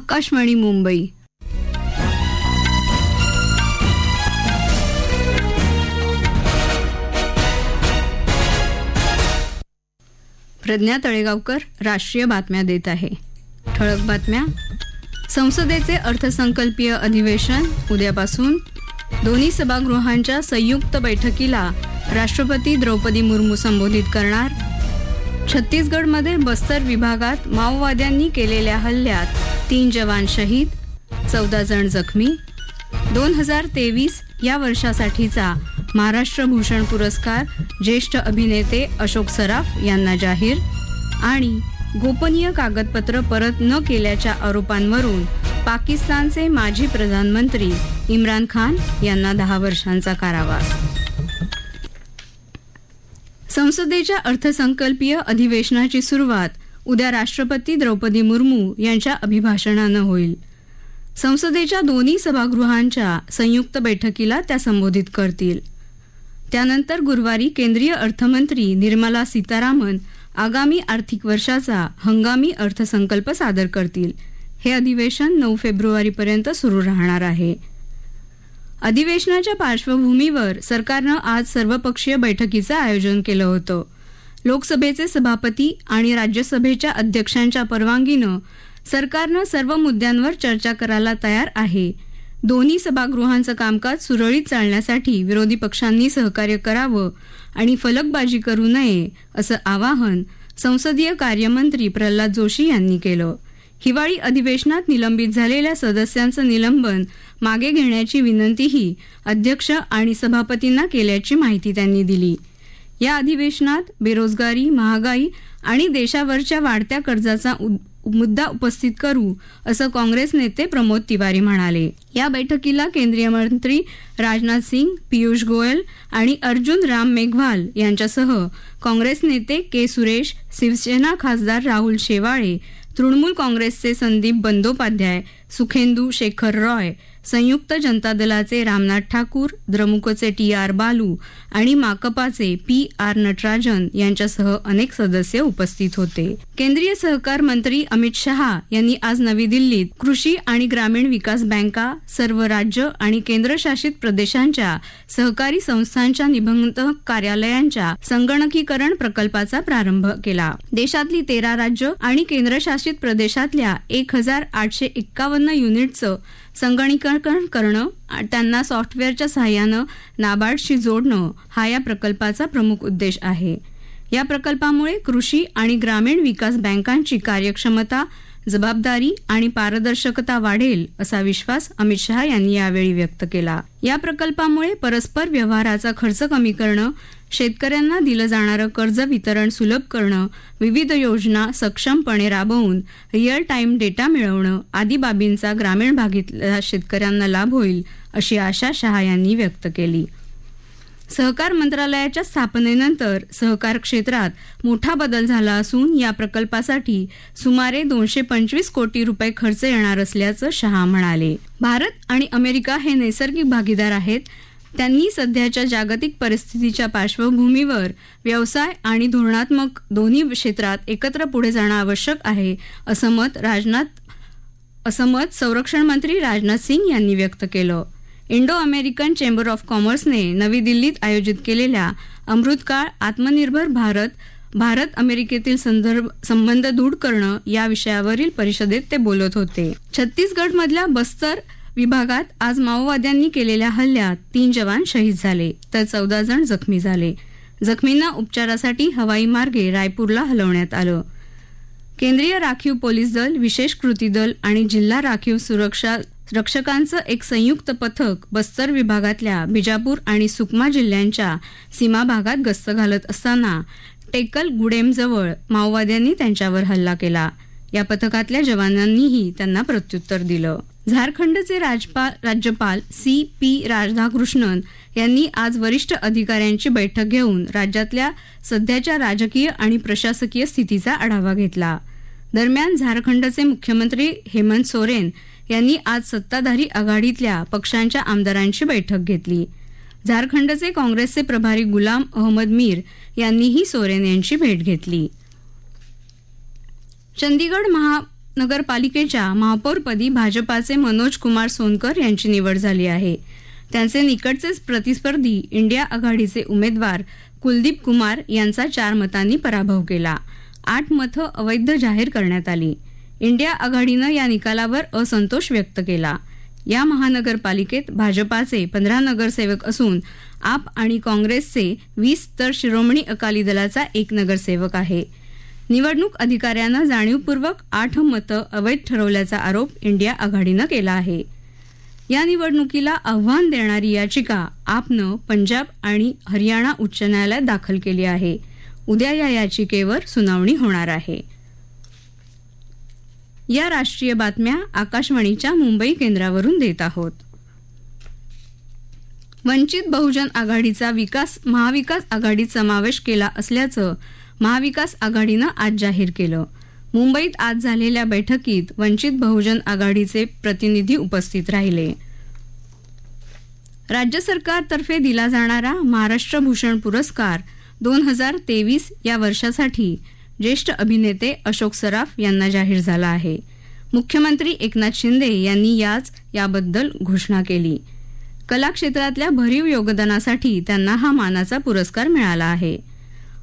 आकाशवाणी मुंबई. प्रज्ञा तळेगावकर राष्ट्रीय बातम्या देत आहे. ठळक बातम्या. संसदेचे अर्थसंकल्पीय अधिवेशन उद्यापासून. दोन्ही सभागृहांच्या संयुक्त बैठकीला राष्ट्रपती द्रौपदी मुर्मू संबोधित करणार. छत्तीसगडमध्ये बस्तर विभागात माओवाद्यांनी केलेल्या हल्ल्यात तीन जवान शहीद चौदा जण जखमी. दोन हजार तेवीस या वर्षासाठीचा महाराष्ट्र भूषण पुरस्कार ज्येष्ठ अभिनेते अशोक सराफ यांना जाहीर आणि गोपनीय कागदपत्र परत न केल्याच्या आरोपांवरून पाकिस्तानचे माजी प्रधानमंत्री इम्रान खान यांना दहा वर्षांचा कारावास. संसदेच्या अर्थसंकल्पीय अधिवेशनाची सुरुवात उद्या राष्ट्रपती द्रौपदी मुर्मू यांच्या अभिभाषणानं होईल. संसदेच्या दोन्ही सभागृहांच्या संयुक्त बैठकीला त्या संबोधित करतील. त्यानंतर गुरुवारी केंद्रीय अर्थमंत्री निर्मला सीतारामन आगामी आर्थिक वर्षाचा हंगामी अर्थसंकल्प सादर करतील. हे अधिवेशन नऊ फेब्रुवारीपर्यंत सुरू राहणार आहे. अधिवेशनाच्या पार्श्वभूमीवर सरकारनं आज सर्वपक्षीय बैठकीचं आयोजन केलं होतं. लोकसभेचे सभापती आणि राज्यसभेच्या अध्यक्षांच्या परवानगीनं सरकारनं सर्व मुद्द्यांवर चर्चा करायला तयार आहे. दोन्ही सभागृहांचं कामकाज सुरळीत चालण्यासाठी विरोधी पक्षांनी सहकार्य करावं आणि फलकबाजी करू नये असं आवाहन संसदीय कार्यमंत्री प्रल्हाद जोशी यांनी केलं. हिवाळी अधिवेशनात निलंबित झालेल्या सदस्यांचं निलंबन मागे घेण्याची विनंतीही अध्यक्ष आणि सभापतींना केल्याची माहिती त्यांनी दिली. या अधिवेशनात बेरोजगारी महागाई आणि देशावरच्या वाढत्या कर्जाचा मुद्दा उपस्थित करू असं काँग्रेस नेते प्रमोद तिवारी म्हणाले. या बैठकीला केंद्रीय मंत्री राजनाथ सिंग पियुष गोयल आणि अर्जुन राम मेघवाल यांच्यासह काँग्रेस नेते के सुरेश शिवसेना खासदार राहुल शेवाळे तृणमूल काँग्रेसचे संदीप बंदोपाध्याय सुखेंदू शेखर रॉय संयुक्त जनता दलाचे रामनाथ ठाकूर द्रमुकचे टी आर बालू आणि माकपाचे पी आर नटराजन यांच्यासह अनेक सदस्य उपस्थित होते. केंद्रीय सहकार मंत्री अमित शहा यांनी आज नवी दिल्लीत कृषी आणि ग्रामीण विकास बँका सर्व राज्य आणि केंद्रशासित प्रदेशांच्या सहकारी संस्थांच्या निबंधक कार्यालयांच्या संगणकीकरण प्रकल्पाचा प्रारंभ केला. देशातली तेरा राज्य आणि केंद्रशासित प्रदेशातल्या एक हजार आठशे एक्कावन्न युनिटचं संगणकीकरण करणं त्यांना सॉफ्टवेअरच्या सहाय्यानं नाबार्डशी जोडणं हा या प्रकल्पाचा प्रमुख उद्देश आहे. या प्रकल्पामुळे कृषी आणि ग्रामीण विकास बँकांची कार्यक्षमता जबाबदारी आणि पारदर्शकता वाढेल असा विश्वास अमित शहा यांनी यावेळी व्यक्त केला. या प्रकल्पामुळे परस्पर व्यवहाराचा खर्च कमी करणं शेतकऱ्यांना दिलं जाणारं कर्ज वितरण सुलभ करणं विविध योजना सक्षमपणे राबवून रिअल टाइम डेटा मिळवणं आदी बाबींचा ग्रामीण भागातल्या शेतकऱ्यांना लाभ होईल अशी आशा शहा यांनी व्यक्त केली. सहकार मंत्रालयाच्या स्थापनेनंतर सहकार क्षेत्रात मोठा बदल झाला असून या प्रकल्पासाठी सुमारे दोनशे पंचवीस कोटी रुपये खर्च येणार असल्याचं शहा म्हणाले. भारत आणि अमेरिका हे नैसर्गिक भागीदार आहेत. त्यांनी सध्याच्या जागतिक परिस्थितीच्या पार्श्वभूमीवर व्यवसाय आणि धोरणात्मक दोन्ही क्षेत्रात एकत्र पुढे जाणं आवश्यक आहे असं मत राजनाथ असं मत संरक्षण मंत्री राजनाथ सिंग यांनी व्यक्त केलं. इंडो अमेरिकन चेंबर ऑफ कॉमर्सने नवी दिल्लीत आयोजित केलेल्या अमृतकाळ आत्मनिर्भर भारत भारत अमेरिकेतील संदर्भ संबंध दृढ करणं या विषयावरील परिषदेत ते बोलत होते. छत्तीसगडमधल्या बस्तर विभागात आज माओवाद्यांनी केलेल्या हल्ल्यात तीन जवान शहीद झाले तर चौदा जण जखमी झाले. जखमींना उपचारासाठी हवाई मार्गे रायपूरला हलवण्यात आलं. केंद्रीय राखीव पोलीस दल विशेष कृती दल आणि जिल्हा राखीव सुरक्षा रक्षकांचं एक संयुक्त पथक बस्तर विभागातल्या बिजापूर आणि सुकमा जिल्ह्यांच्या सीमा भागात गस्त घालत असताना टेकल गुडेमजवळ माओवाद्यांनी त्यांच्यावर हल्ला केला. या पथकातल्या जवानांनीही त्यांना प्रत्युत्तर दिलं. झारखंडचे राज्यपाल सी पी राधाकृष्णन यांनी आज वरिष्ठ अधिकाऱ्यांची बैठक घेऊन राज्यातल्या सध्याच्या राजकीय आणि प्रशासकीय स्थितीचा आढावा घेतला. दरम्यान झारखंडचे मुख्यमंत्री हेमंत सोरेन यांनी आज सत्ताधारी आघाडीतल्या पक्षांच्या आमदारांची बैठक घेतली. झारखंडचे काँग्रेसचे प्रभारी गुलाम अहमद मीर यांनीही सोरेन यांची भेट घेतली. चंदीगड महानगरपालिकेच्या महापौरपदी भाजपाचे मनोज कुमार सोनकर यांची निवड झाली आहे. त्यांचे निकटचेच प्रतिस्पर्धी इंडिया आघाडीचे उमेदवार कुलदीप कुमार यांचा चार मतांनी पराभव केला. आठ मतं अवैध जाहीर करण्यात आली. इंडिया आघाडीनं या निकालावर असंतोष व्यक्त केला. या महानगरपालिकेत भाजपाचे पंधरा नगरसेवक असून आप आणि काँग्रेसचे वीस तर शिरोमणी अकाली दलाचा एक नगरसेवक आहे. निवडणूक अधिकाऱ्यानं जाणीवपूर्वक आठ मतं अवैध ठरवल्याचा आरोप इंडिया आघाडीनं केला आहे. या निवडणुकीला आव्हान देणारी याचिका आपनं पंजाब आणि हरियाणा उच्च न्यायालयात दाखल केली आहे. उद्या या याचिकेवर सुनावणी होणार आहे. या राष्ट्रीय बातम्या आकाशवाणीच्या मुंबई केंद्रावरून देत आहोत. वंचित बहुजन आघाडीचा विकास महाविकास आघाडीत समावेश केला असल्याचं महाविकास आघाडीनं आज जाहीर केलं. मुंबईत आज झालेल्या बैठकीत वंचित बहुजन आघाडीचे प्रतिनिधी उपस्थित राहिले. राज्य सरकारतर्फे दिला जाणारा महाराष्ट्र भूषण पुरस्कार दोन हजार तेवीस या वर्षासाठी ज्येष्ठ अभिनेते अशोक सराफ यांना जाहीर झाला आहे. मुख्यमंत्री एकनाथ शिंदे यांनी याच याबद्दल घोषणा केली. कला क्षेत्रातल्या भरीव योगदानासाठी त्यांना हा मानाचा पुरस्कार मिळाला आहे.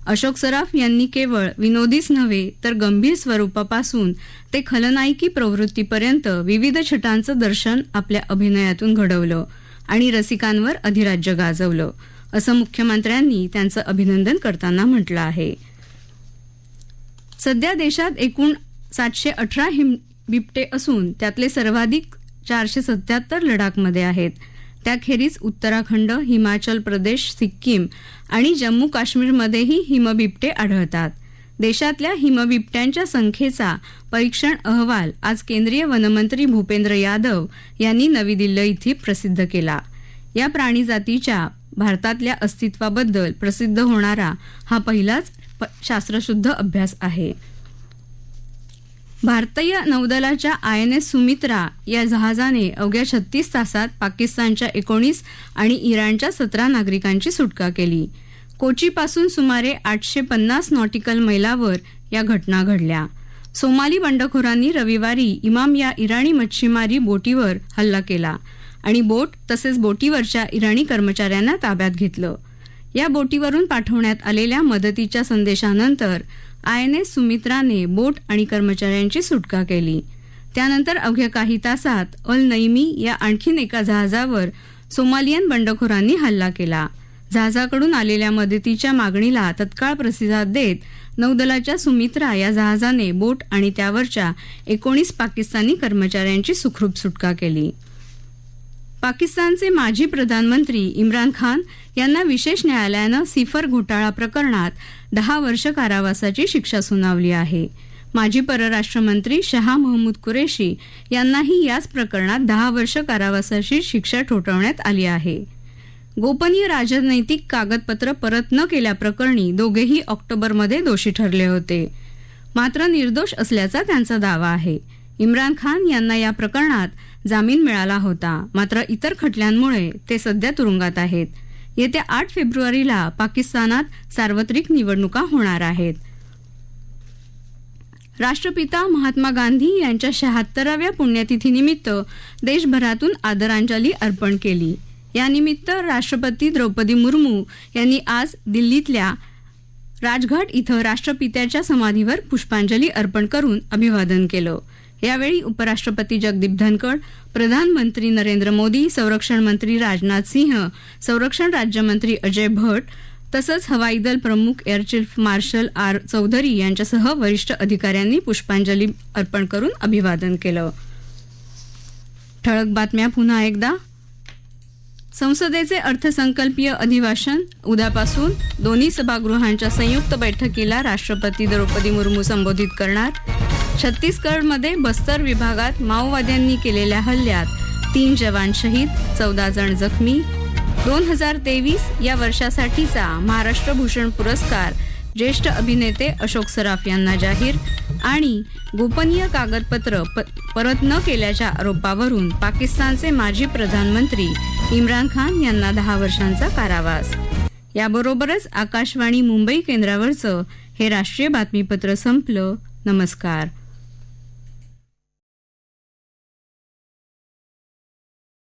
अशोक सराफ यांनी केवळ विनोदीच नव्हे तर गंभीर स्वरूपापासून ते खलनायकी प्रवृत्तीपर्यंत विविध छटांचं दर्शन आपल्या अभिनयातून घडवलं आणि रसिकांवर अधिराज्य गाजवलं असं मुख्यमंत्र्यांनी त्यांचं अभिनंदन करताना म्हटलं आहे. सध्या देशात एकूण सातशे अठरा हिम बिबटे असून त्यातले सर्वाधिक चारशे सत्याहत्तर लडाखमध्ये आहेत. त्याखेरीज उत्तराखंड हिमाचल प्रदेश सिक्कीम आणि जम्मू काश्मीरमध्येही हिमबिबटे आढळतात. देशातल्या हिमबिबट्यांच्या संख्येचा परीक्षण अहवाल आज केंद्रीय वनमंत्री भूपेंद्र यादव यांनी नवी दिल्ली इथे प्रसिद्ध केला. या प्राणीजातीच्या भारतातल्या अस्तित्वाबद्दल प्रसिद्ध होणारा हा पहिलाच शास्त्रशुद्ध अभ्यास आहे. भारतीय नौदलाच्या आय एन एस सुमित्रा या जहाजाने अवघ्या छत्तीस तासात पाकिस्तानच्या एकोणीस आणि इराणच्या सतरा नागरिकांची सुटका केली. कोचीपासून सुमारे आठशे पन्नास नॉटिकल मैलावर या घटना घडल्या. सोमाली बंडखोरांनी रविवारी इमाम या इराणी मच्छीमारी बोटीवर हल्ला केला आणि बोट तसेच बोटीवरच्या इराणी कर्मचाऱ्यांना ताब्यात घेतलं. या बोटीवरून पाठवण्यात आलेल्या मदतीच्या संदेशानंतर आय एन एस सुमित्राने बोट आणि कर्मचाऱ्यांची सुटका केली. त्यानंतर अवघ्या काही तासात अल नईमी या आणखीन एका जहाजावर सोमालियन बंडखोरांनी हल्ला केला. जहाजाकडून आलेल्या मदतीच्या मागणीला तत्काळ प्रतिसाद देत नौदलाच्या सुमित्रा या जहाजाने बोट आणि त्यावरच्या एकोणीस पाकिस्तानी कर्मचाऱ्यांची सुखरूप सुटका केली. पाकिस्तानचे माजी प्रधानमंत्री इम्रान खान यांना विशेष न्यायालयानं सिफर घोटाळा प्रकरणात दहा वर्ष कारावासाची शिक्षा सुनावली आहे. माजी परराष्ट्रमंत्री शहा महमूद कुरेशी यांनाही याच प्रकरणात दहा वर्ष कारावासाची शिक्षा ठोठवण्यात आली आहे. गोपनीय राजनैतिक कागदपत्र परत न केल्याप्रकरणी दोघेही ऑक्टोबरमध्ये दोषी ठरले होते. मात्र निर्दोष असल्याचा त्यांचा दावा आहे. इम्रान खान यांना या प्रकरणात जामीन मिळाला होता. मात्र इतर खटल्यांमुळे ते सध्या तुरुंगात आहेत. येत्या आठ फेब्रुवारीला पाकिस्तानात सार्वत्रिक निवडणुका होणार आहेत. राष्ट्रपिता महात्मा गांधी यांच्या शहात्तराव्या पुण्यतिथीनिमित्त देशभरातून आदरांजली अर्पण केली. यानिमित्त राष्ट्रपती द्रौपदी मुर्मू यांनी आज दिल्लीतल्या राजघाट इथं राष्ट्रपित्याच्या समाधीवर पुष्पांजली अर्पण करून अभिवादन केलं. यावेळी उपराष्ट्रपती जगदीप धनकड प्रधानमंत्री नरेंद्र मोदी संरक्षण मंत्री राजनाथ सिंह संरक्षण राज्यमंत्री अजय भट तसंच हवाई दल प्रमुख air chief marshal R Chaudhari यांच्यासह वरिष्ठ अधिकाऱ्यांनी पुष्पांजली अर्पण करून अभिवादन केलं. ठळक बातम्या पुन्हा एकदा. संसदेचे अर्थसंकल्पीय अधिवेशन उद्यापासून दोन्ही सभागृहांच्या संयुक्त बैठकीला राष्ट्रपती द्रौपदी मुर्मू संबोधित करणार. छत्तीसगडमध्ये बस्तर विभागात माओवाद्यांनी केलेल्या हल्ल्यात तीन जवान शहीद चौदा जण जखमी. दोन हजार तेवीस या वर्षासाठीचा महाराष्ट्र भूषण पुरस्कार ज्येष्ठ अभिनेते अशोक सराफ यांना जाहीर आणि गोपनीय कागदपत्र परत न केल्याच्या आरोपावरून पाकिस्तानचे माजी प्रधानमंत्री इम्रान खान यांना दहा वर्षांचा कारावास. याबरोबरच आकाशवाणी मुंबई केंद्रावरचं हे राष्ट्रीय बातमीपत्र संपलं. नमस्कार.